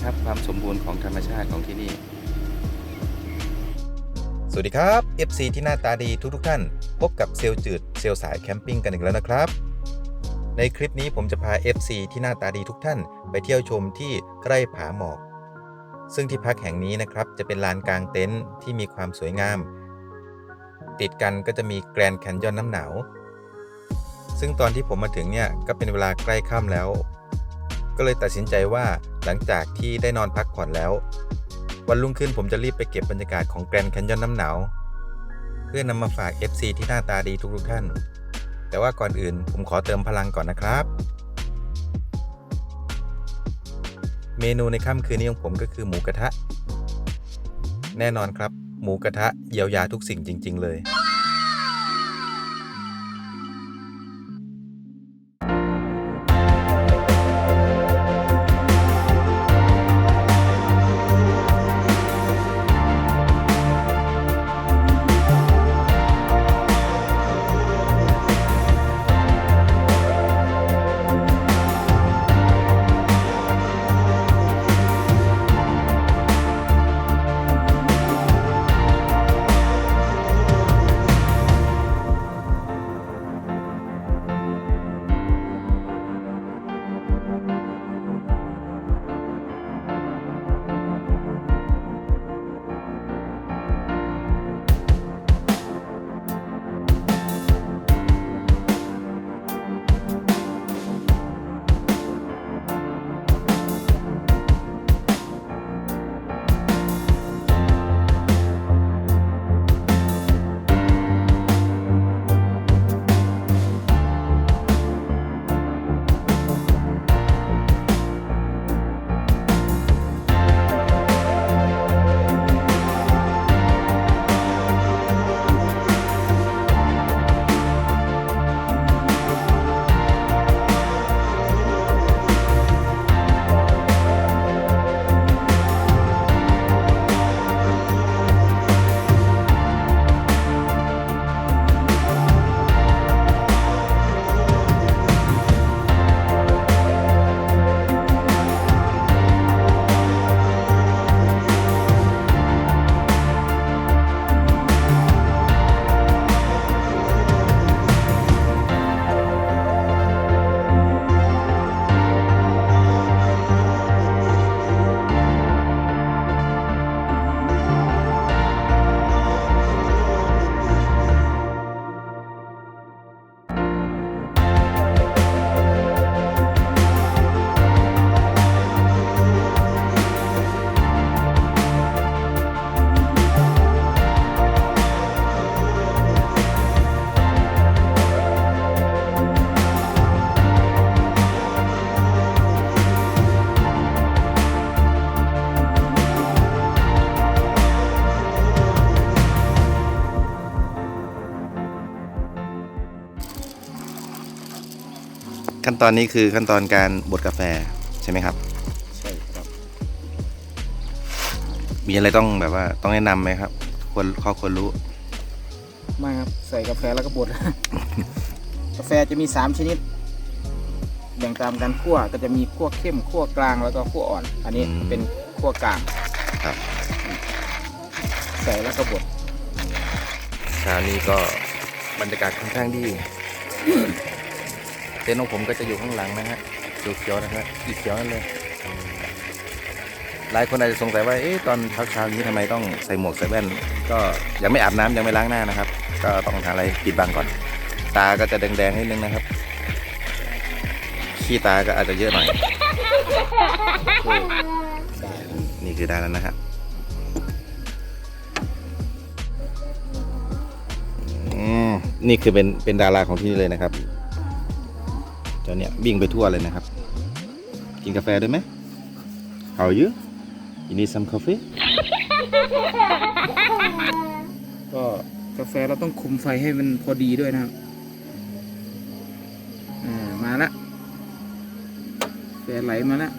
นะครับ ความสมบูรณ์ของธรรมชาติของที่นี่ สวัสดีครับ FC ที่หน้าตาดีทุกทุกท่าน พบกับเซลจืดเซลลสายแคมปิ้งกันอีกแล้วนะครับ ในคลิปนี้ผมจะพา FC ที่หน้าตาดีทุกท่าน ไปเที่ยวชมที่ใกล้ผาหมอก ซึ่งที่พักแห่งนี้นะครับจะเป็นลานกลางเต็นท์ที่มีความสวยงาม ติดกันก็จะมีแกรนด์แคนยอนน้ำหนาวซึ่งตอนที่ผมมาถึงเนี่ยก็เป็นเวลาใกล้ค่ำแล้ว ก็เลยตัดสินใจว่าหลังจากที่ได้นอนพักผ่อนแล้ว วันรุ่งขึ้นผมจะรีบไปเก็บบรรยากาศของแกรนด์แคนยอนน้ำหนาว เพื่อนำมาฝาก FC ที่หน้าตาดีทุกๆท่าน แต่ว่าก่อนอื่นผมขอเติมพลังก่อนนะครับ เมนูในค่ำคืนนี้ของผมก็คือหมูกระทะ แน่นอนครับ หมูกระทะเยียวยาทุกสิ่งจริง ๆ เลย ตอนนี้คือขั้นตอนการบดกาแฟใช่ไหมครับ ใช่ครับ มีอะไรต้องแบบว่าต้องแนะนำไหมครับ ควรเขาควรรู้ไม่ครับ ใส่กาแฟแล้วก็บด กาแฟจะมี3ชนิดแบ่งตามการคั่วก็จะมีคั่วเข้มคั่วกลางแล้วก็คั่วอ่อน อันนี้อืม เป็นคั่วกลาง ครับใส่แล้วก็บดเช้านี้ก็บรรยากาศค่อนข้างดีเต็นท์ของผมก็จะอยู่ข้างหลังนะฮะเขียวนะฮะอีกเขียวนั่นเลยหลายคนอาจจะสงสัยว่าเอ๊ะตอนเช้าๆนี้ทำไมต้องใส่หมวกใส่แว่น ก็ยังไม่อาบน้ำยังไม่ล้างหน้านะครับ ก็ต้องหาอะไรปิดบังก่อน ตาก็จะแดงๆนิดนึงนะครับขี้ตาก็อาจจะเยอะหน่อยนี่คือได้แล้วนะครับนี่คือเป็นเป็นดาราของที่นี่เลยนะครับ เจ้าเนี่ยวิ่งไปทั่วเลยนะครับ กินกาแฟด้วยไหม How are you You need some coffee ก็กาแฟเราต้องคุมไฟให้มันพอดีด้วยนะครับอ่ามาละกาแฟไหลมาละ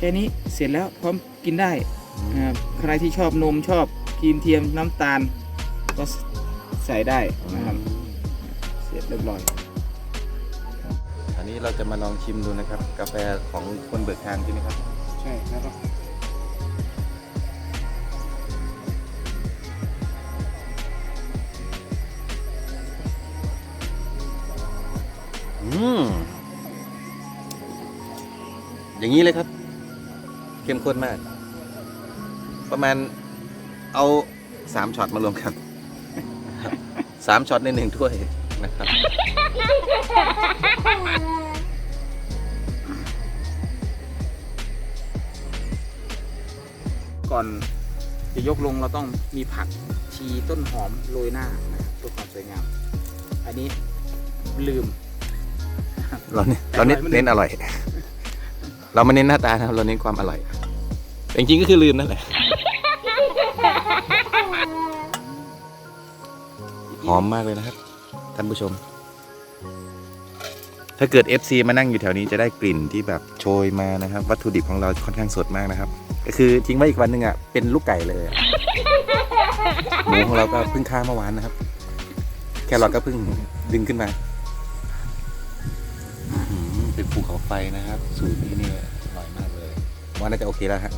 ค่นี้เสร็จแล้วพร้อมกินได้นะครับใครที่ชอบนมชอบครีมเทียมน้ำตาล ก็ใส่ได้นะครับเสร็จเรียบร้อยอันนี้เราจะมาลองชิมดูนะครับ กาแฟของคนเบิกทางใช่ไหมครับ ใช่ครับอืมอย่างนี้เลยครับ เข้มข้นมาก ประมาณเอาสามช็อตมารวมกันครับสามช็อตในหนึ่งถ้วยนะครับ ก่อนจะยกลงเราต้องมีผักชีต้นหอมโรยหน้านะครับเพื่อความสวยงาม อันนี้ลืม เราเน้นเราเน้นเน้นอร่อย เราไม่เน้นหน้าตานะครับเราเน้นความอร่อยแต่จริงๆก็คือลืมนั่นแหละหอมมากเลยนะครับ ท่านผู้ชม ถ้าเกิด FC มานั่งอยู่แถวนี้จะได้กลิ่นที่แบบโชยมานะครับ วัตถุดิบของเราค่อนข้างสดมากนะครับ ก็คือทิ้งไว้อีกวันหนึ่งอะเป็นลูกไก่เลยอะหมูของเราก็เพิ่งฆ่าเมื่อวานนะครับ แครอทก็เพิ่งดึงขึ้นมาอื้อหือ เป็นภูเขาไฟนะครับ สูตรนี้เนี่ยอร่อยมากเลย ว่าน่าจะโอเคแล้วฮะ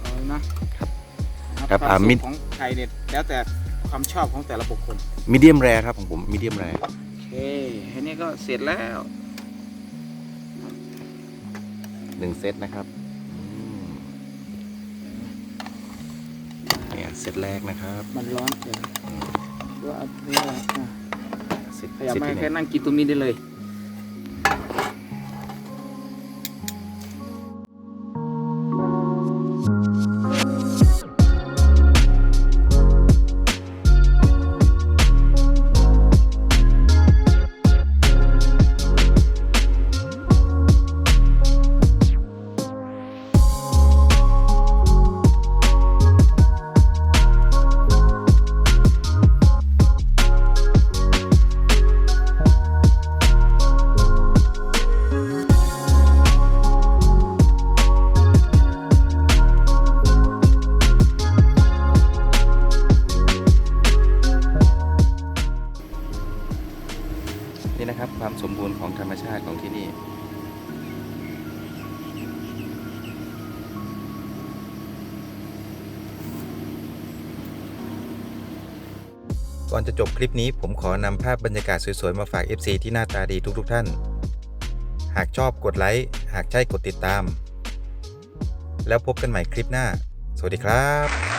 เอานะครับครับวามอ่าสุมิขของไทยเนี่ยแล้วแต่ความชอบของแต่ละบุคคลมีเดียมแรครับของผมมีเดียมแรโอเคแค่นี้ก็เสร็จแล้ว หนึ่งเซตนะครับอืมเนี่ยเซตแรกนะครับมันร้อนเดี๋ยวว่าเอาเนื้ออะเซตขยับเซตมาที่หแค่นึ่งนั่งกินตรงนี้ได้เลย ความสมบูรณ์ของธรรมชาติของที่นี่ ก่อนจะจบคลิปนี้ผมขอนำภาพบรรยากาศสวยๆ มาฝาก FC ที่หน้าตาดีทุกๆท่าน หากชอบกดไลค์ หากใช่กดติดตาม แล้วพบกันใหม่คลิปหน้า สวัสดีครับ